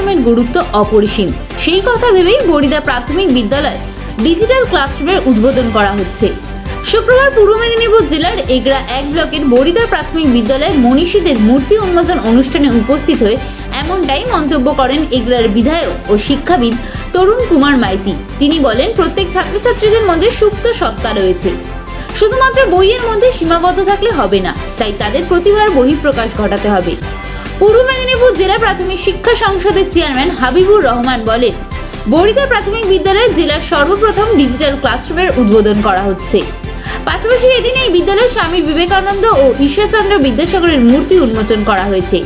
ক্লাসরুমের গুরুত্ব অপরিসীম। সেই কথা ভেবেই বরিদা প্রাথমিক বিদ্যালয় ডিজিটাল ক্লাসরুমের উদ্বোধন করা হচ্ছে। শুক্রবার পূর্ব মেদিনীপুর জেলার এগরা এক ব্লকের বরিদা প্রাথমিক বিদ্যালয়ে মনীষীদের মূর্তি উন্মোচন অনুষ্ঠানে উপস্থিত হয়ে এমনটাই মন্তব্য করেন এগরার বিধায়ক ও শিক্ষাবিদ তরুণ কুমার মাইতি। তিনি বলেন, প্রত্যেক ছাত্রছাত্রীদের মধ্যে সুপ্ত সত্তা রয়েছে। শুধুমাত্র বইয়ের মধ্যে সীমাবদ্ধ থাকলে হবে না, তাই তাদের প্রতিভার বহিঃপ্রকাশ ঘটাতে হবে। পূর্ব মেদিনীপুর জেলা প্রাথমিক শিক্ষা সংসদের চেয়ারম্যান হাবিবুর রহমান বলেন বরিদা প্রাথমিক বিদ্যালয়ে জেলার সর্বপ্রথম ডিজিটাল ক্লাসরুমের উদ্বোধন করা হচ্ছে। পাশাপাশি এদিন এই বিদ্যালয়ে স্বামী বিবেকানন্দ ও ঈশ্বরচন্দ্র বিদ্যাসাগরের মূর্তি উন্মোচন করা হয়েছে।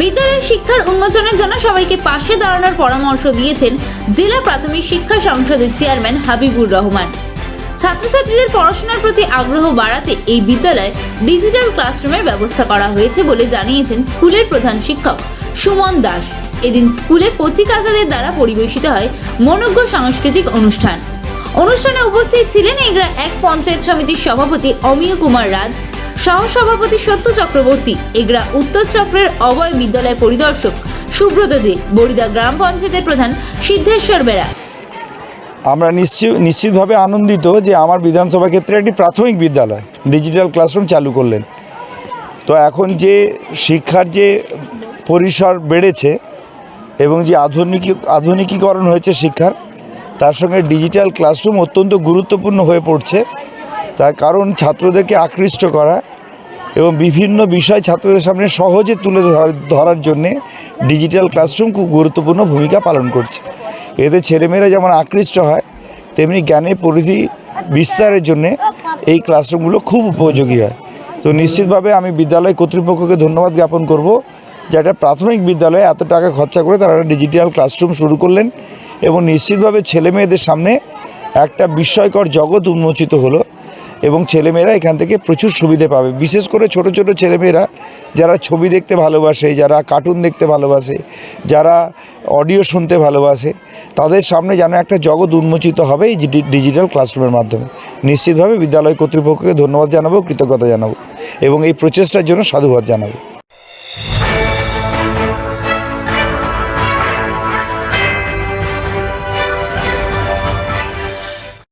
বিদ্যালয়ের শিক্ষার উন্মোচনের জন্য সবাইকে পাশে দাঁড়ানোর পরামর্শ দিয়েছেন জেলা প্রাথমিক শিক্ষা সংসদের চেয়ারম্যান হাবিবুর রহমান। ছাত্রছাত্রীদের পড়াশোনার প্রতি আগ্রহ বাড়াতে এই বিদ্যালয়ে ডিজিটাল ক্লাসরুমের ব্যবস্থা করা হয়েছে বলে জানিয়েছেন স্কুলের প্রধান শিক্ষক সুমন দাস। এদিন স্কুলে কচি কাজাদের দ্বারা পরিবেশিত হয় মনোজ্ঞ সাংস্কৃতিক অনুষ্ঠান। অনুষ্ঠানে উপস্থিত ছিলেন এগরা এক পঞ্চায়েত সমিতির সভাপতি অমিয় কুমার রাজ, সহসভাপতি সত্য চক্রবর্তী, এগরা উত্তর চক্রের অভয় বিদ্যালয় পরিদর্শক সুব্রত দে বরিদা গ্রাম পঞ্চায়েতের প্রধান সিদ্ধেশ্বর বেড়া আমরা নিশ্চিত নিশ্চিতভাবে আনন্দিত যে আমার বিধানসভা ক্ষেত্রে একটি প্রাথমিক বিদ্যালয়, ডিজিটাল ক্লাসরুম চালু করলেন। তো এখন যে শিক্ষার যে পরিসর বেড়েছে এবং যে আধুনিক আধুনিকীকরণ হয়েছে শিক্ষার, তার সঙ্গে ডিজিটাল ক্লাসরুম অত্যন্ত গুরুত্বপূর্ণ হয়ে পড়ছে। তার কারণ ছাত্রদেরকে আকৃষ্ট করা এবং বিভিন্ন বিষয় ছাত্রদের সামনে সহজে তুলে ধরার জন্যে ডিজিটাল ক্লাসরুম খুব গুরুত্বপূর্ণ ভূমিকা পালন করছে। এতে ছেলেমেয়েরা যেমন আকৃষ্ট হয়, তেমনি জ্ঞানের পরিধি বিস্তারের জন্যে এই ক্লাসরুমগুলো খুব উপযোগী হয়। তো নিশ্চিতভাবে আমি বিদ্যালয় কর্তৃপক্ষকে ধন্যবাদ জ্ঞাপন করব যে একটা প্রাথমিক বিদ্যালয়ে এত টাকা খরচা করে তারা ডিজিটাল ক্লাসরুম শুরু করলেন এবং নিশ্চিতভাবে ছেলেমেয়েদের সামনে একটা বিস্ময়কর জগৎ উন্মোচিত হলো। এবং ছেলেমেয়েরা এখান থেকে প্রচুর সুবিধে পাবে। বিশেষ করে ছোট ছোট ছেলেমেয়েরা যারা ছবি দেখতে ভালোবাসে, যারা কার্টুন দেখতে ভালোবাসে, যারা অডিও শুনতে ভালোবাসে, তাদের সামনে যেন একটা জগৎ উন্মোচিত হবে এই ডিজিটাল ক্লাসরুমের মাধ্যমে। নিশ্চিতভাবে বিদ্যালয় কর্তৃপক্ষকে ধন্যবাদ জানাব, কৃতজ্ঞতা জানাব এবং এই প্রচেষ্টার জন্য সাধুবাদ জানাব।